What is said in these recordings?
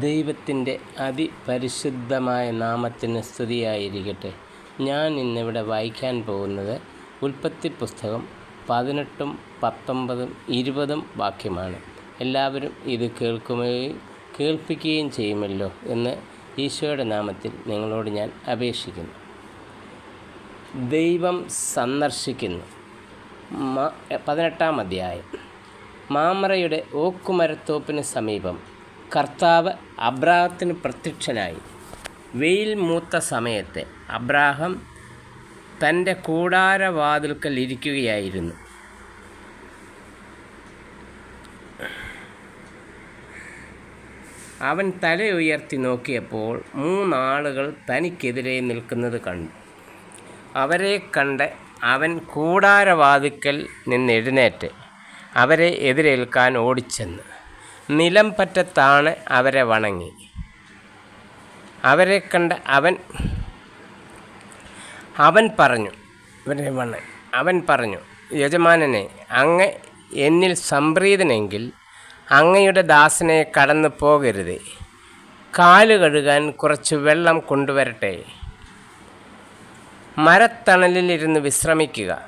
ദൈവത്തിന്റെ അതിപരിശുദ്ധമായ നാമത്തിന് സ്തുതിയായിരിക്കട്ടെ. ഞാൻ ഇന്നിവിടെ വായിക്കാൻ പോകുന്നത് ഉൽപ്പത്തി പുസ്തകം പതിനെട്ടും പത്തൊമ്പതും ഇരുപതും വാക്യമാണ്. എല്ലാവരും ഇത് കേൾക്കുകയും കേൾപ്പിക്കുകയും ചെയ്യുമല്ലോ എന്ന് ഈശോയുടെ നാമത്തിൽ നിങ്ങളോട് ഞാൻ അപേക്ഷിക്കുന്നു. ദൈവം സന്ദർശിക്കുന്നു. പതിനെട്ടാം അധ്യായം. മാമറയുടെ ഓക്കുമരത്തോപ്പിന് സമീപം കർത്താവ് അബ്രാഹത്തിന് പ്രത്യക്ഷനായി. വെയിൽ മൂത്ത സമയത്ത് അബ്രാഹം തന്റെ കൂടാരവാതിൽക്കൽ ഇരിക്കുകയായിരുന്നു. അവൻ തല ഉയർത്തി നോക്കിയപ്പോൾ മൂന്നാളുകൾ തനിക്കെതിരെ നിൽക്കുന്നത് കണ്ടു. അവരെ കണ്ട് അവൻ കൂടാരവാതിക്കൽ നിന്ന് എഴുന്നേറ്റ് അവരെ എതിരേൽക്കാൻ ഓടിച്ചെന്ന്. നിലം പറ്റത്താണ് അവരെ വണങ്ങി. അവരെ കണ്ട് അവൻ അവൻ പറഞ്ഞു ഇവരെ വണ അവൻ പറഞ്ഞു യജമാനനെ അങ്ങ് എന്നിൽ സംപ്രീതനെങ്കിൽ അങ്ങയുടെ ദാസനെ കടന്നു പോകരുത്. കാൽ കഴുകാൻ കുറച്ച് വെള്ളം കൊണ്ടുവരട്ടെ. മരത്തണലിലിരുന്ന് വിശ്രമിക്കുക.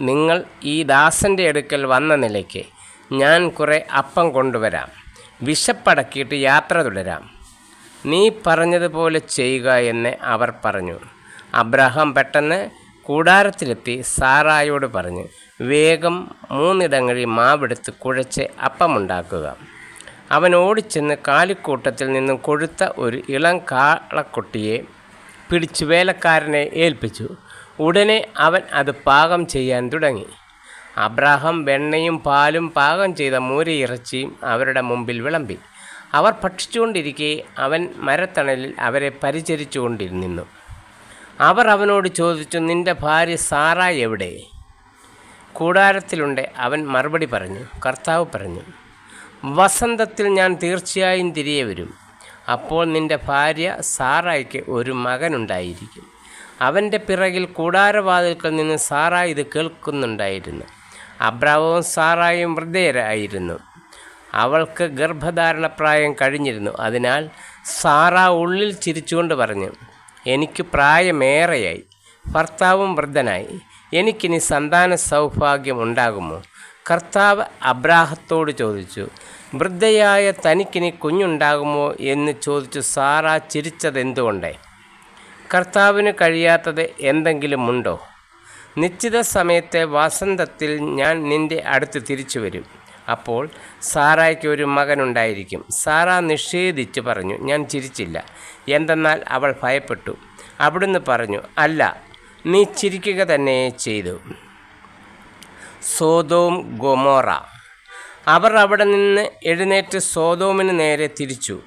നിങ്ങൾ ഈ ദാസന്റെ അടുക്കൽ വന്ന നിലയ്ക്ക് ഞാൻ കുറേ അപ്പം കൊണ്ടുവരാം. വിശപ്പടക്കിയിട്ട് യാത്ര തുടരാം. നീ പറഞ്ഞതുപോലെ ചെയ്യുക എന്ന് അവർ പറഞ്ഞു. അബ്രഹാം പെട്ടെന്ന് കൂടാരത്തിലെത്തി സാറായോട് പറഞ്ഞു വേഗം മൂന്നിടങ്ങളിൽ മാവെടുത്ത് കുഴച്ച് അപ്പമുണ്ടാക്കുക. അവൻ ഓടിച്ചെന്ന് കാലിക്കൂട്ടത്തിൽ നിന്നും കൊഴുത്ത ഒരു ഇളം കാളക്കുട്ടിയെ പിടിച്ച് വേലക്കാരനെ ഏൽപ്പിച്ചു. ഉടനെ അവൻ അത് പാകം ചെയ്യാൻ തുടങ്ങി. അബ്രാഹം വെണ്ണയും പാലും പാകം ചെയ്ത മൂരയിറച്ചിയും അവരുടെ മുമ്പിൽ വിളമ്പി. അവർ ഭക്ഷിച്ചുകൊണ്ടിരിക്കെ അവൻ മരത്തണലിൽ അവരെ പരിചരിച്ചുകൊണ്ടിരുന്നു അവർ അവനോട് ചോദിച്ചു നിന്റെ ഭാര്യ സാറ എവിടെ? കൂടാരത്തിലുണ്ട് അവൻ മറുപടി പറഞ്ഞു കർത്താവ് പറഞ്ഞു വസന്തത്തിൽ ഞാൻ തീർച്ചയായും തിരികെ വരും. അപ്പോൾ നിന്റെ ഭാര്യ സാറായിക്ക് ഒരു മകനുണ്ടായിരിക്കും. അവന്റെ പിറകിൽ കൂടാരവാതിൽക്കൽ നിന്ന് സാറായി ഇത് കേൾക്കുന്നുണ്ടായിരുന്നു. അബ്രാവും സാറായും വൃദ്ധേയരായിരുന്നു അവൾക്ക് ഗർഭധാരണപ്രായം കഴിഞ്ഞിരുന്നു. അതിനാൽ സാറ ഉള്ളിൽ ചിരിച്ചുകൊണ്ട് പറഞ്ഞു എനിക്ക് പ്രായമേറെയായി. ഭർത്താവും വൃദ്ധനായി. എനിക്കിനി സന്താന സൗഭാഗ്യം ഉണ്ടാകുമോ? കർത്താവ് അബ്രാഹത്തോട് ചോദിച്ചു വൃദ്ധയായ തനിക്കിനി കുഞ്ഞുണ്ടാകുമോ? എന്ന് ചോദിച്ചു സാറ ചിരിച്ചതെന്തുകൊണ്ടേ? കർത്താവിന് കഴിയാത്തത് എന്തെങ്കിലുമുണ്ടോ നിശ്ചിത സമയത്തെ വസന്തത്തിൽ ഞാൻ നിന്റെ അടുത്ത് തിരിച്ചു വരും. അപ്പോൾ സാറായ്ക്ക് ഒരു മകനുണ്ടായിരിക്കും. സാറ നിഷേധിച്ച് പറഞ്ഞു ഞാൻ ചിരിച്ചില്ല. എന്തെന്നാൽ അവൾ ഭയപ്പെട്ടു. അവിടുന്ന് പറഞ്ഞു അല്ല നീ ചിരിക്കുക തന്നെ ചെയ്തു. സോതോം ഗൊമോറ. അവർ അവിടെ നിന്ന് എഴുന്നേറ്റ് സോതോമിന് നേരെ തിരിച്ചു.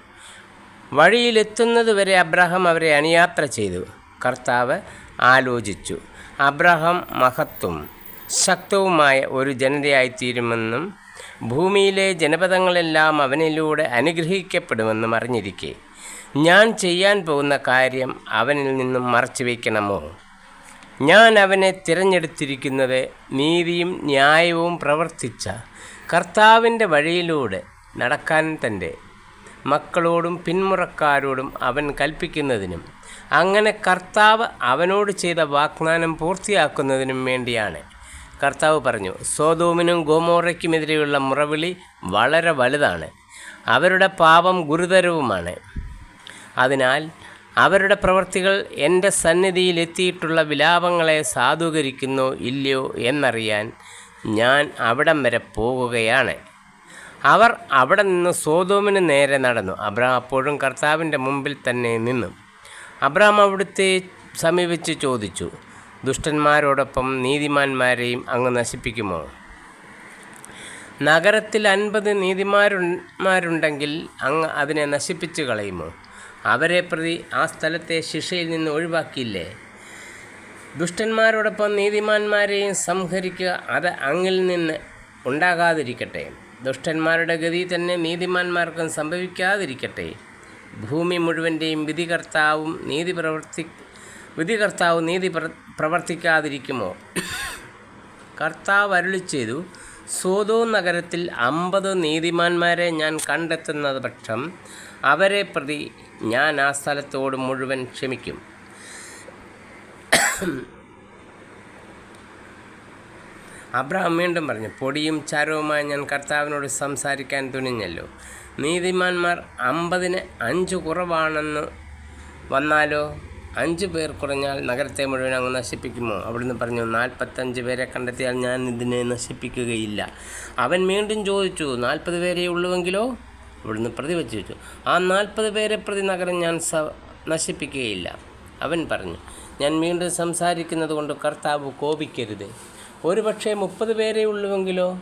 വഴിയിലെത്തുന്നതുവരെ അബ്രഹാം അവരെ അണിയാത്ര ചെയ്തു. കർത്താവ് ആലോചിച്ചു. അബ്രഹാം മഹത്വം ശക്തവുമായ ഒരു ജനതയായിത്തീരുമെന്നും ഭൂമിയിലെ ജനപദങ്ങളെല്ലാം അവനിലൂടെ അനുഗ്രഹിക്കപ്പെടുമെന്നും അറിഞ്ഞിരിക്കെ. ഞാൻ ചെയ്യാൻ പോകുന്ന കാര്യം അവനിൽ നിന്നും മറച്ചു വയ്ക്കണമോ? ഞാൻ അവനെ തിരഞ്ഞെടുത്തിരിക്കുന്നത് നീതിയും ന്യായവും പ്രവർത്തിച്ച കർത്താവിന്റെ വഴിയിലൂടെ നടക്കാൻ തന്റെ മക്കളോടും പിന്മുറക്കാരോടും അവൻ കൽപ്പിക്കുന്നതിനും അങ്ങനെ കർത്താവ് അവനോട് ചെയ്ത വാഗ്ദാനം പൂർത്തിയാക്കുന്നതിനും വേണ്ടിയാണ്. കർത്താവ് പറഞ്ഞു സോതോമിനും ഗോമോറയ്ക്കുമെതിരെയുള്ള മുറവിളി വളരെ വലുതാണ്. അവരുടെ പാപം ഗുരുതരവുമാണ്. അതിനാൽ അവരുടെ പ്രവൃത്തികൾ എന്റെ സന്നിധിയിൽ എത്തിയിട്ടുള്ള വിലാപങ്ങളെ സാധൂകരിക്കുന്നോ ഇല്ലയോ എന്നറിയാൻ ഞാൻ അവിടം വരെ പോകുകയാണ്. അവർ അവിടെ നിന്ന് സോതോമിന് നേരെ നടന്നു. അബ്രഹാം അപ്പോഴും കർത്താവിന്റെ മുമ്പിൽ തന്നെ നിന്നു. അബ്രാം അവിടുത്തെ സമീപിച്ച് ചോദിച്ചു ദുഷ്ടന്മാരോടൊപ്പം നീതിമാന്മാരെയും അങ്ങ് നശിപ്പിക്കുമോ? നഗരത്തിൽ അൻപത് നീതിമാരുമാരുണ്ടെങ്കിൽ അങ്ങ് അതിനെ നശിപ്പിച്ചു കളയുമോ? അവരെ പ്രതി ആ സ്ഥലത്തെ ശിക്ഷയിൽ നിന്ന് ഒഴിവാക്കിയില്ലേ? ദുഷ്ടന്മാരോടൊപ്പം നീതിമാന്മാരെയും സംഹരിക്കുക അത് അങ്ങിൽ നിന്ന് ഉണ്ടാകാതിരിക്കട്ടെ. ദുഷ്ടന്മാരുടെ ഗതി തന്നെ നീതിമാന്മാർക്കും സംഭവിക്കാതിരിക്കട്ടെ. ഭൂമി മുഴുവന്റെയും വിധികർത്താവും നീതി പ്രവർത്തി വിധികർത്താവ് നീതി പ്ര പ്രവർത്തിക്കാതിരിക്കുമോ? കർത്താവ് അരുളി ചെയ്തു സോതോ നഗരത്തിൽ അമ്പത് നീതിമാന്മാരെ ഞാൻ കണ്ടെത്തുന്നത് പക്ഷം അവരെ പ്രതി ഞാൻ ആ സ്ഥലത്തോട് മുഴുവൻ ക്ഷമിക്കും. അബ്രഹാം വീണ്ടും പറഞ്ഞു പൊടിയും ചാരവുമായി ഞാൻ കർത്താവിനോട് സംസാരിക്കാൻ തുനിഞ്ഞല്ലോ. നീതിമാന്മാർ അമ്പതിന് അഞ്ച് കുറവാണെന്ന് വന്നാലോ? അഞ്ച് പേർ കുറഞ്ഞാൽ നഗരത്തെ മുഴുവൻ അങ്ങ് നശിപ്പിക്കുമോ? അവിടുന്ന് പറഞ്ഞു നാൽപ്പത്തഞ്ച് പേരെ കണ്ടെത്തിയാൽ ഞാൻ ഇതിനെ നശിപ്പിക്കുകയില്ല. അവൻ വീണ്ടും ചോദിച്ചു നാൽപ്പത് പേരേ ഉള്ളുവെങ്കിലോ? അവിടുന്ന് പ്രതിവച്ചു വെച്ചു ആ നാൽപ്പത് പേരെ പ്രതി നഗരം ഞാൻ സ നശിപ്പിക്കുകയില്ല. അവൻ പറഞ്ഞു ഞാൻ വീണ്ടും സംസാരിക്കുന്നത് കൊണ്ട് കർത്താവ് കോപിക്കരുത്. ഒരു പക്ഷേ മുപ്പത് പേരേ ഉള്ളുവെങ്കിലോ?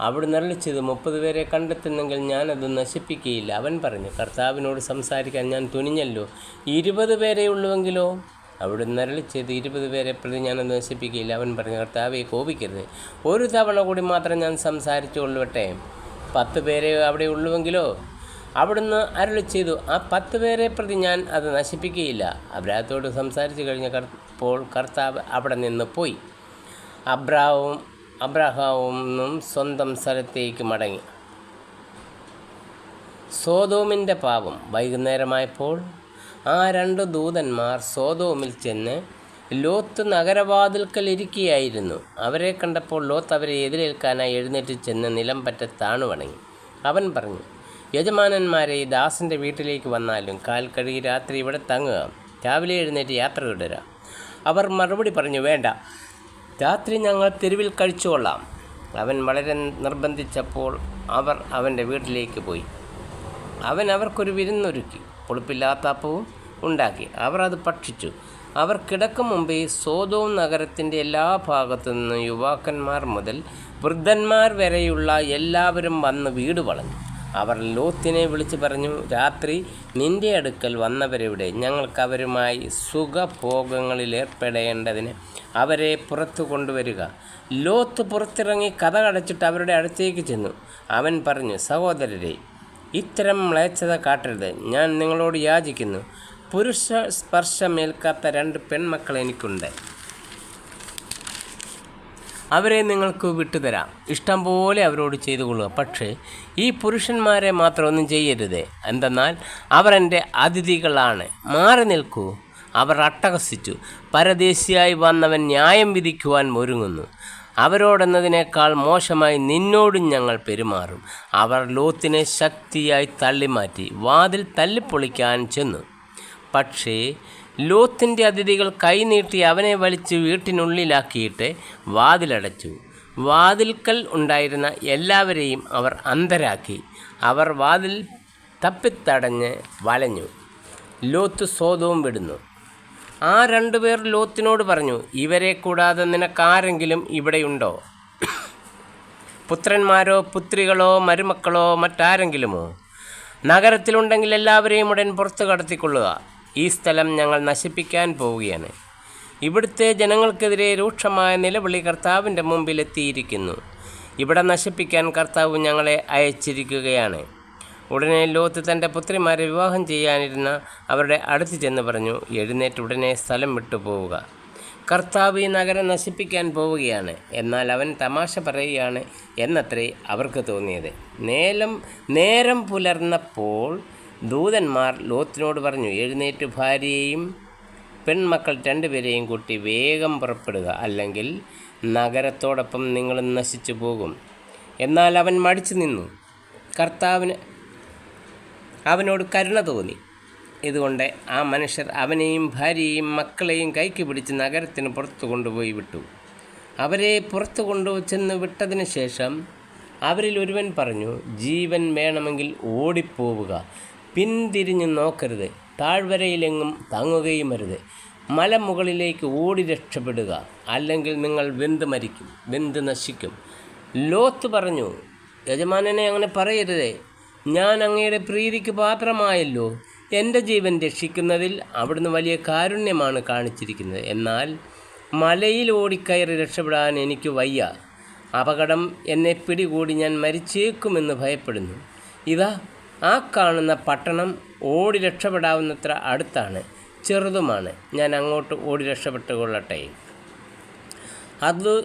അവിടുന്ന് അരളിച്ചത് മുപ്പത് പേരെ കണ്ടെത്തുന്നെങ്കിൽ ഞാനത് നശിപ്പിക്കുകയില്ല അവൻ പറഞ്ഞു കർത്താവിനോട് സംസാരിക്കാൻ ഞാൻ തുനിഞ്ഞല്ലോ. ഇരുപത് പേരെ ഉള്ളുവെങ്കിലോ? അവിടെ നിരളിച്ചത് ഇരുപത് പേരെ പ്രതി ഞാനത് നശിപ്പിക്കുകയില്ല അവൻ പറഞ്ഞു കർത്താവെ കോപിക്കരുത്. ഒരു തവണ കൂടി മാത്രം ഞാൻ സംസാരിച്ചുകൊള്ളുവട്ടെ. പത്ത് പേരെ അവിടെ ഉള്ളുവെങ്കിലോ? അവിടുന്ന് അരുളി ചെയ്തു ആ പത്ത് പേരെ പ്രതി ഞാൻ അത് നശിപ്പിക്കുകയില്ല അബ്രാഹത്തോട് സംസാരിച്ചു കഴിഞ്ഞ കർപ്പോൾ കർത്താവ് അവിടെ നിന്ന് പോയി. അബ്രാവും അബ്രഹാവും സ്വന്തം സ്ഥലത്തേക്ക് മടങ്ങി. സോതോമിന്റെ പാപം വൈകുന്നേരമായപ്പോൾ ആ രണ്ട് ദൂതന്മാർ സോതോമിൽ ചെന്ന് ലോത്ത് നഗരവാതിൽക്കൽ ഇരിക്കുകയായിരുന്നു അവരെ കണ്ടപ്പോൾ ലോത്ത് അവരെ എതിരേൽക്കാനായി എഴുന്നേറ്റ് ചെന്ന് നിലം പറ്റ വണങ്ങി അവൻ പറഞ്ഞു യജമാനന്മാരെ ദാസന്റെ വീട്ടിലേക്ക് വന്നാലും കാൽ കഴുകി രാത്രി ഇവിടെ തങ്ങുക. രാവിലെ എഴുന്നേറ്റ് യാത്ര തുടരാം. അവർ മറുപടി പറഞ്ഞു വേണ്ട. രാത്രി ഞങ്ങൾ തെരുവിൽ കഴിച്ചുകൊള്ളാം. അവൻ വളരെ നിർബന്ധിച്ചപ്പോൾ അവർ അവന്റെ വീട്ടിലേക്ക് പോയി. അവൻ അവർക്കൊരു വിരുന്നൊരുക്കി. പുളിപ്പില്ലാത്ത അപ്പവും ഉണ്ടാക്കി. അവർ അത് ഭക്ഷിച്ചു. അവർ കിടക്കും മുമ്പേ സോതോം നഗരത്തിന്റെ എല്ലാ ഭാഗത്തു നിന്നും യുവാക്കന്മാർ മുതൽ വൃദ്ധന്മാർ വരെയുള്ള എല്ലാവരും വന്ന് വീട് വളഞ്ഞു. അവർ ലോത്തിനെ വിളിച്ചു പറഞ്ഞു രാത്രി നിന്റെ അടുക്കൽ വന്നവരെവിടെ? ഞങ്ങൾക്ക് അവരുമായി സുഖഭോഗങ്ങളിൽ ഏർപ്പെടേണ്ടതിന് അവരെ പുറത്തു കൊണ്ടുവരിക. ലോത്ത് പുറത്തിറങ്ങി കഥ കടച്ചിട്ട് അവരുടെ അടുത്തേക്ക് ചെന്നു. അവൻ പറഞ്ഞു സഹോദരരെ ഇത്തരം മ്ലേച്ഛത കാട്ടരുത്. ഞാൻ നിങ്ങളോട് യാചിക്കുന്നു. പുരുഷ സ്പർശമേൽക്കാത്ത രണ്ട് പെൺമക്കൾ എനിക്കുണ്ട്. അവരെ നിങ്ങൾക്ക് വിട്ടുതരാം. ഇഷ്ടം പോലെ അവരോട് ചെയ്തു കൊള്ളുക പക്ഷേ ഈ പുരുഷന്മാരെ മാത്രം ഒന്നും ചെയ്യരുത്. എന്തെന്നാൽ അവർ എന്റെ അതിഥികളാണ്. മാറി നിൽക്കൂ. അവർ അട്ടഹസിച്ചു. പരദേശിയായി വന്നവൻ ന്യായം വിധിക്കുവാൻ ഒരുങ്ങുന്നു. അവരോടെന്നതിനേക്കാൾ മോശമായി നിന്നോടും ഞങ്ങൾ പെരുമാറും. അവർ ലോത്തിനെ ശക്തിയായി തള്ളിമാറ്റി വാതിൽ തല്ലിപ്പൊളിക്കാൻ ചെന്നു. പക്ഷേ ലോത്തിന്റെ അതിഥികൾ കൈനീട്ടി അവനെ വലിച്ച് വീട്ടിനുള്ളിലാക്കിയിട്ട് വാതിലടച്ചു. വാതിൽക്കൽ ഉണ്ടായിരുന്ന എല്ലാവരെയും അവർ അന്ധരാക്കി അവർ വാതിൽ തപ്പിത്തടഞ്ഞ് വലഞ്ഞു. ലോത്ത് സ്വതവും വിടുന്നു. ആ രണ്ടുപേർ ലോത്തിനോട് പറഞ്ഞു ഇവരെ കൂടാതെ നിനക്കാരെങ്കിലും ഇവിടെയുണ്ടോ? പുത്രന്മാരോ പുത്രികളോ മരുമക്കളോ മറ്റാരെങ്കിലുമോ? നഗരത്തിലുണ്ടെങ്കിൽ എല്ലാവരെയും ഉടൻ പുറത്തു കടത്തിക്കൊള്ളുക. ഈ സ്ഥലം ഞങ്ങൾ നശിപ്പിക്കാൻ പോവുകയാണ്. ഇവിടുത്തെ ജനങ്ങൾക്കെതിരെ രൂക്ഷമായ നിലവിളി കർത്താവിന്റെ മുമ്പിൽ എത്തിയിരിക്കുന്നു. ഇവിടെ നശിപ്പിക്കാൻ കർത്താവ് ഞങ്ങളെ അയച്ചിരിക്കുകയാണ്. ഉടനെ ലോത്ത് തന്റെ പുത്രിമാരെ വിവാഹം ചെയ്യാനിരുന്ന അവരുടെ അടുത്ത് ചെന്ന് പറഞ്ഞു എഴുന്നേറ്റ് ഉടനെ സ്ഥലം വിട്ടു പോവുക കർത്താവ് ഈ നഗരം നശിപ്പിക്കാൻ പോവുകയാണ്. എന്നാൽ അവൻ തമാശ പറയുകയാണ് എന്നത്രേ അവർക്ക് തോന്നിയത്. നേലം നേരം പുലർന്നപ്പോൾ ദൂതന്മാർ ലോത്തിനോട് പറഞ്ഞു എഴുന്നേറ്റ് ഭാര്യയെയും പെൺമക്കൾ രണ്ടുപേരെയും കൂട്ടി വേഗം പുറപ്പെടുക അല്ലെങ്കിൽ നഗരത്തോടൊപ്പം നിങ്ങൾ നശിച്ചു പോകും. എന്നാൽ അവൻ മടിച്ചു നിന്നു. കർത്താവിന് അവനോട് കരുണ തോന്നി. ഇതുകൊണ്ട് ആ മനുഷ്യർ അവനെയും ഭാര്യയെയും മക്കളെയും കൈക്ക് പിടിച്ച് നഗരത്തിന് പുറത്തു കൊണ്ടുപോയി വിട്ടു. അവരെ പുറത്തു കൊണ്ടു ചെന്ന് വിട്ടതിന് ശേഷം അവരിൽ ഒരുവൻ പറഞ്ഞു ജീവൻ വേണമെങ്കിൽ ഓടിപ്പോവുക. പിന്തിരിഞ്ഞു നോക്കരുത്. താഴ്വരയിലെങ്ങും തങ്ങുകയും അരുത്. മലമുകളിലേക്ക് ഓടി രക്ഷപ്പെടുക. അല്ലെങ്കിൽ നിങ്ങൾ വെന്ത് മരിക്കും. വെന്ത് നശിക്കും. ലോത്ത് പറഞ്ഞു യജമാനനെ അങ്ങനെ പറയരുതേ. ഞാൻ അങ്ങയുടെ പ്രീതിക്ക് പാത്രമായല്ലോ. എന്റെ ജീവൻ രക്ഷിക്കുന്നതിൽ അവിടുന്ന് വലിയ കാരുണ്യമാണ് കാണിച്ചിരിക്കുന്നത്. എന്നാൽ മലയിൽ ഓടിക്കയറി രക്ഷപ്പെടാൻ എനിക്ക് വയ്യ. അപകടം എന്നെ പിടികൂടി ഞാൻ മരിച്ചേക്കുമെന്ന് ഭയപ്പെടുന്നു. ഇതാ ആ കാണുന്ന പട്ടണം ഓടി രക്ഷപ്പെടാവുന്നത്ര അടുത്താണ്. ചെറുതുമാണ്. ഞാൻ അങ്ങോട്ട് ഓടി രക്ഷപ്പെട്ടുകൊള്ളട്ടെ. അത്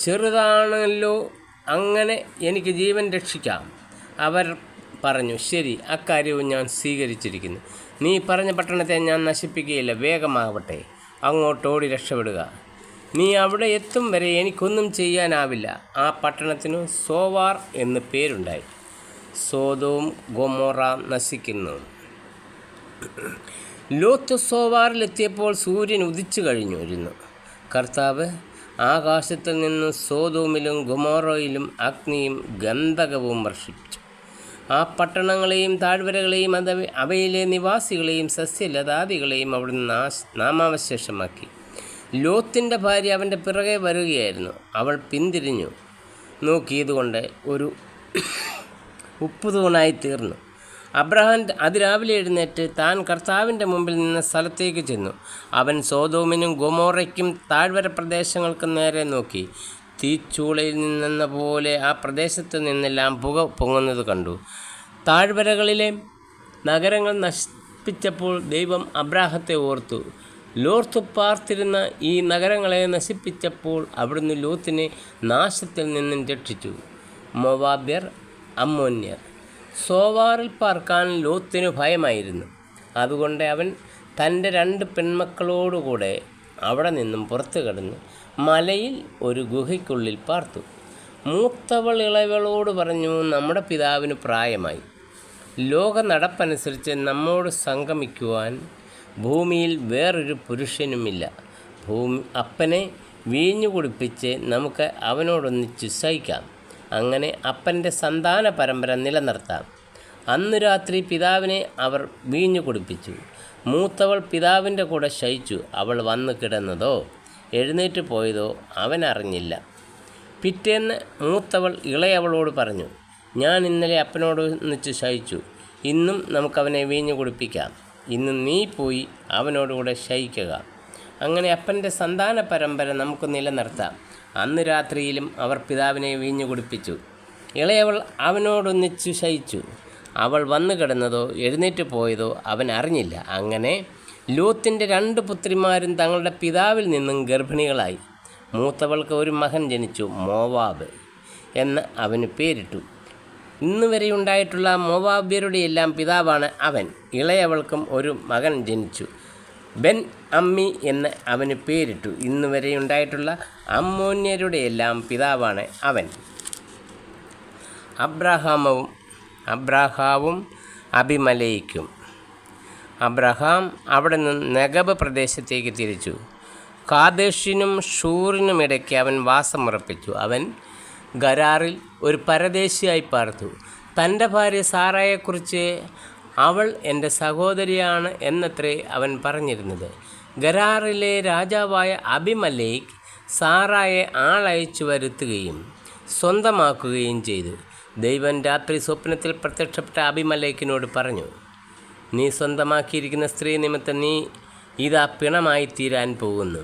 ചെറുതാണല്ലോ. അങ്ങനെ എനിക്ക് ജീവൻ രക്ഷിക്കാം. അവർ പറഞ്ഞു ശരി അക്കാര്യവും ഞാൻ സ്വീകരിച്ചിരിക്കുന്നു. നീ പറഞ്ഞ പട്ടണത്തെ ഞാൻ നശിപ്പിക്കുകയില്ല. വേഗമാവട്ടെ. അങ്ങോട്ടോടി രക്ഷപ്പെടുക. നീ അവിടെ എത്തും വരെ എനിക്കൊന്നും ചെയ്യാനാവില്ല. ആ പട്ടണത്തിനു സോവാർ എന്ന് പേരുണ്ടായി. സോതവും ഗൊമോറ നശിക്കുന്നു. ലോത്ത് സോവാറിലെത്തിയപ്പോൾ സൂര്യൻ ഉദിച്ചു കഴിഞ്ഞിരുന്നു. കർത്താവ് ആകാശത്തിൽ നിന്ന് സോതോമിലും ഗൊമോറോയിലും അഗ്നിയും ഗന്ധകവും വർഷിച്ചു ആ പട്ടണങ്ങളെയും താഴ്വരകളെയും അത് അവയിലെ നിവാസികളെയും സസ്യലതാദികളെയും അവിടുന്ന് നാശ നാമാവശേഷമാക്കി. ലോത്തിന്റെ ഭാര്യ അവന്റെ പിറകെ വരികയായിരുന്നു. അവൾ പിന്തിരിഞ്ഞു. നോക്കിയതുകൊണ്ട് ഒരു ഉപ്പുതൂണായി തീർന്നു. അബ്രഹാം അതിരാവിലെ എഴുന്നേറ്റ് താൻ കർത്താവിന്റെ മുമ്പിൽ നിന്ന് സ്ഥലത്തേക്ക് ചെന്നു. അവൻ സോതോമിനും ഗൊമോറയ്ക്കും താഴ്വര പ്രദേശങ്ങൾക്കും നേരെ നോക്കി. തീച്ചൂളയിൽ നിന്നെന്ന പോലെ ആ പ്രദേശത്ത് നിന്നെല്ലാം പുക പൊങ്ങുന്നത് കണ്ടു. താഴ്വരകളിലെ നഗരങ്ങൾ നശിപ്പിച്ചപ്പോൾ ദൈവം അബ്രാഹത്തെ ഓർത്തു. ലോർത്തു പാർത്തിരുന്ന ഈ നഗരങ്ങളെ നശിപ്പിച്ചപ്പോൾ അവിടുന്ന് ലോത്തിനെ നാശത്തിൽ നിന്നും രക്ഷിച്ചു. മൊവാബ്യർ അമ്മോന്യർ. സോവാറിൽ പാർക്കാൻ ലോത്തിന് ഭയമായിരുന്നു. അതുകൊണ്ട് അവൻ തന്റെ രണ്ട് പെൺമക്കളോടുകൂടെ അവിടെ നിന്നും പുറത്തു കടന്ന് മലയിൽ ഒരു ഗുഹയ്ക്കുള്ളിൽ പാർത്തു. മൂത്തവൾ ഇളവളോട് പറഞ്ഞു നമ്മുടെ പിതാവിന് പ്രായമായി. ലോക നടപ്പനുസരിച്ച് നമ്മോട് സംഗമിക്കുവാൻ ഭൂമിയിൽ വേറൊരു പുരുഷനുമില്ല. ഭൂമി അപ്പനെ വീഞ്ഞു കുടിപ്പിച്ച് നമുക്ക് അവനോടൊന്നിച്ച് സഹിക്കാം. അങ്ങനെ അപ്പന്റെ സന്താന പരമ്പര നിലനിർത്താം. അന്ന് രാത്രി പിതാവിനെ അവർ വീഞ്ഞു കുടിപ്പിച്ചു. മൂത്തവൾ പിതാവിന്റെ കൂടെ ശയിച്ചു. അവൾ വന്നു കിടന്നതോ എഴുന്നേറ്റ് പോയതോ അവൻ അറിഞ്ഞില്ല. പിറ്റേന്ന് മൂത്തവൾ ഇളയവളോട് പറഞ്ഞു ഞാൻ ഇന്നലെ അപ്പനോട് ഒന്നിച്ച് ശയിച്ചു. ഇന്നും നമുക്കവനെ വീഞ്ഞു കുടിപ്പിക്കാം. ഇന്ന് നീ പോയി അവനോടുകൂടെ ശയിക്കുക. അങ്ങനെ അപ്പന്റെ സന്താന പരമ്പര നമുക്ക് നിലനിർത്താം. അന്ന് രാത്രിയിലും അവർ പിതാവിനെ വീഞ്ഞു കുടിപ്പിച്ചു. ഇളയവൾ അവനോടൊന്നിച്ചു ശയിച്ചു. അവൾ വന്നു കിടന്നതോ എഴുന്നേറ്റ് പോയതോ അവൻ അറിഞ്ഞില്ല. അങ്ങനെ ലൂത്തിന്റെ രണ്ട് പുത്രിമാരും തങ്ങളുടെ പിതാവിൽ നിന്നും ഗർഭിണികളായി. മൂത്തവൾക്ക് ഒരു മകൻ ജനിച്ചു മോവാബ് എന്ന് അവന് പേരിട്ടു. ഇന്ന് വരെ ഉണ്ടായിട്ടുള്ള മോവാബ്യരുടെയെല്ലാം പിതാവാണ് അവൻ. ഇളയവൾക്കും ഒരു മകൻ ജനിച്ചു. ബെൻ അമ്മി എന്ന് അവന് പേരിട്ടു. ഇന്ന് വരെ ഉണ്ടായിട്ടുള്ള അമ്മോന്യരുടെ എല്ലാം പിതാവാണ് അവൻ. അബ്രഹാമവും അബ്രഹാവും അഭിമലയിക്കും. അബ്രഹാം അവിടെ നിന്ന് നഗബ് പ്രദേശത്തേക്ക് തിരിച്ചു. കാദേശിനും ഷൂറിനും ഇടയ്ക്ക് അവൻ വാസമുറപ്പിച്ചു. അവൻ ഗരാറിൽ ഒരു പരദേശിയായി പാർത്തു. തന്റെ ഭാര്യ സാറായെക്കുറിച്ച് അവൾ എന്റെ സഹോദരിയാണ് എന്നത്രേ അവൻ പറഞ്ഞിരുന്നത്. ഗരാറിലെ രാജാവായ അബിമലേക്ക് സാറായെ ആളയച്ചു വരുത്തുകയും സ്വന്തമാക്കുകയും ചെയ്തു. ദൈവം രാത്രി സ്വപ്നത്തിൽ പ്രത്യക്ഷപ്പെട്ട അബിമലേക്കിനോട് പറഞ്ഞു നീ സ്വന്തമാക്കിയിരിക്കുന്ന സ്ത്രീ നിമിത്തം നീ ഇതാ പിണമായി തീരാൻ പോകുന്നു.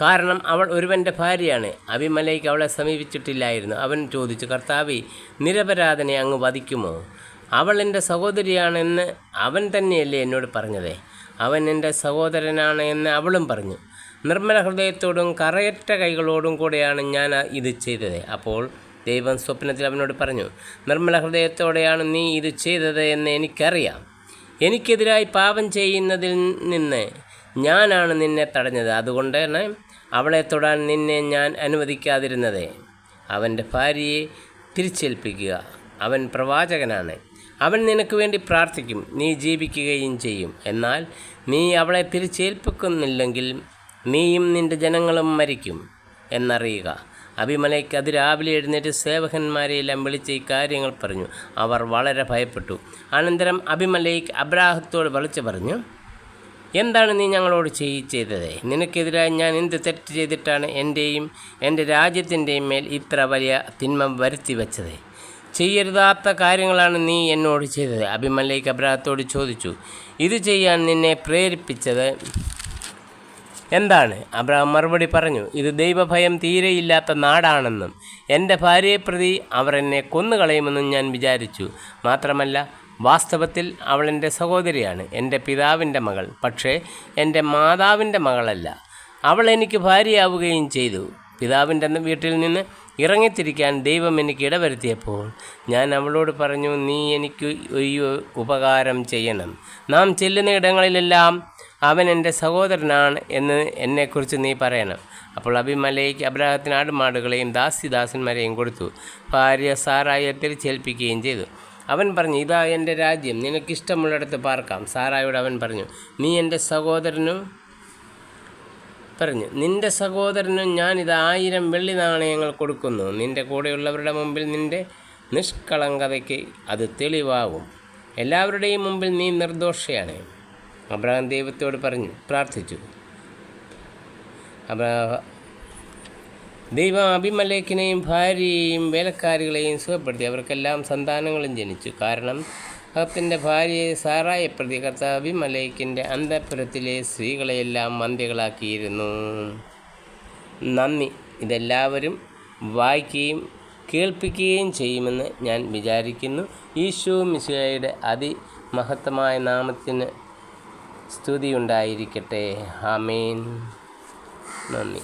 കാരണം അവൾ ഒരുവന്റെ ഭാര്യയാണ്. അഭിമലയ്ക്ക് അവളെ സമീപിച്ചിട്ടില്ലായിരുന്നു. അവൻ ചോദിച്ചു കർത്താവി നിരപരാധനെ അങ്ങ് വധിക്കുമോ? അവൾ എന്റെ സഹോദരിയാണെന്ന് അവൻ തന്നെയല്ലേ എന്നോട് പറഞ്ഞത്. അവൻ എന്റെ സഹോദരനാണ് എന്ന് അവളും പറഞ്ഞു. നിർമ്മല ഹൃദയത്തോടും കറയറ്റ കൈകളോടും കൂടെയാണ് ഞാൻ ഇത് ചെയ്തത്. അപ്പോൾ ദൈവം സ്വപ്നത്തിൽ അവനോട് പറഞ്ഞു നിർമ്മല ഹൃദയത്തോടെയാണ് നീ ഇത് ചെയ്തത് എന്ന് എനിക്കറിയാം. എനിക്കെതിരായി പാപം ചെയ്യുന്നതിൽ നിന്ന് ഞാനാണ് നിന്നെ തടഞ്ഞത്. അതുകൊണ്ട് തന്നെ അവളെ തൊടാൻ നിന്നെ ഞാൻ അനുവദിക്കാതിരുന്നത്. അവന്റെ ഭാര്യയെ തിരിച്ചേൽപ്പിക്കുക. അവൻ പ്രവാചകനാണ്. അവൻ നിനക്ക് വേണ്ടി പ്രാർത്ഥിക്കും നീ ജീവിക്കുകയും ചെയ്യും. എന്നാൽ നീ അവളെ തിരിച്ചേൽപ്പിക്കുന്നില്ലെങ്കിൽ നീയും നിന്റെ ജനങ്ങളും മരിക്കും എന്നറിയുക. അഭിമലയ്ക്ക് അത് രാവിലെ എഴുന്നേറ്റ് സേവകന്മാരെയെല്ലാം വിളിച്ച് കാര്യങ്ങൾ പറഞ്ഞു. അവർ വളരെ ഭയപ്പെട്ടു. അനന്തരം അഭിമലയ്ക്ക് അബ്രാഹത്തോട് വിളിച്ചു പറഞ്ഞു എന്താണ് നീ ഞങ്ങളോട് ചെയ് ചെയ്തത്? നിനക്കെതിരായി ഞാൻ എന്ത് തെറ്റ് ചെയ്തിട്ടാണ് എന്റെയും എന്റെ രാജ്യത്തിന്റെയും മേൽ ഇത്ര വലിയ തിന്മ വരുത്തി വച്ചത് ചെയ്യരുതാത്ത കാര്യങ്ങളാണ് നീ എന്നോട് ചെയ്തത്. അഭിമലേക്ക് അബ്രാഹത്തോട് ചോദിച്ചു ഇത് ചെയ്യാൻ നിന്നെ പ്രേരിപ്പിച്ചത് എന്താണ്? അബ്രഹാം മറുപടി പറഞ്ഞു ഇത് ദൈവഭയം തീരെയില്ലാത്ത നാടാണെന്നും എന്റെ ഭാര്യയെ പ്രതി അവർ എന്നെ കൊന്നുകളയുമെന്നും ഞാൻ വിചാരിച്ചു. മാത്രമല്ല വാസ്തവത്തിൽ അവൾ എന്റെ സഹോദരിയാണ് എന്റെ പിതാവിന്റെ മകൾ പക്ഷേ എന്റെ മാതാവിന്റെ മകളല്ല. അവൾ എനിക്ക് ഭാര്യയാവുകയും ചെയ്തു. പിതാവിന്റെ വീട്ടിൽ നിന്ന് ഇറങ്ങിത്തിരിക്കാൻ ദൈവം എനിക്ക് ഇടവരുത്തിയപ്പോൾ ഞാൻ അവളോട് പറഞ്ഞു നീ എനിക്ക് ഒരു ഉപകാരം ചെയ്യണം. നാം ചെല്ലുന്ന ഇടങ്ങളിലെല്ലാം അവൻ എന്റെ സഹോദരനാണ് എന്ന് എന്നെക്കുറിച്ച് നീ പറയണം. അപ്പോൾ അഭിമലയ്ക്ക് അബ്രാഹത്തിന് ആടുമാടുകളെയും ദാസിദാസന്മാരെയും കൊടുത്തു. ഭാര്യ സാറായെ തിരിച്ചേൽപ്പിക്കുകയും ചെയ്തു. അവൻ പറഞ്ഞു ഇതാ എന്റെ രാജ്യം. നിനക്കിഷ്ടമുള്ളിടത്ത് പാർക്കാം. സാറായോട് അവൻ പറഞ്ഞു നീ എന്റെ സഹോദരനും പറഞ്ഞു നിന്റെ സഹോദരനും ഞാനിത് ആയിരം വെള്ളി നാണയങ്ങൾ കൊടുക്കുന്നു. നിന്റെ കൂടെയുള്ളവരുടെ മുമ്പിൽ നിന്റെ നിഷ്കളങ്കതയ്ക്ക് അത് തെളിവാകും എല്ലാവരുടെയും മുമ്പിൽ നീ നിർദോഷയാണ്. അബ്രഹാം ദൈവത്തോട് പറഞ്ഞു പ്രാർത്ഥിച്ചു. ദൈവം അഭിമലേഖിനെയും ഭാര്യയെയും വേലക്കാരികളെയും സുഖപ്പെടുത്തി. അവർക്കെല്ലാം സന്താനങ്ങളും ജനിച്ചു. കാരണം ഭക്തന്റെ ഭാര്യയെ സാറായ പ്രതി കർത്താവ് അഭിമലേഖിന്റെ അന്തപുരത്തിലെ സ്ത്രീകളെയെല്ലാം മന്ദികളാക്കിയിരുന്നു. നന്ദി. ഇതെല്ലാവരും വായിക്കുകയും കേൾപ്പിക്കുകയും ചെയ്യുമെന്ന് ഞാൻ വിചാരിക്കുന്നു. ഈശോ മിശിഹയുടെ അതിമഹത്തമായ നാമത്തിന് സ്തുതിയുണ്ടായിരിക്കട്ടെ. ആമേൻ. നന്ദി.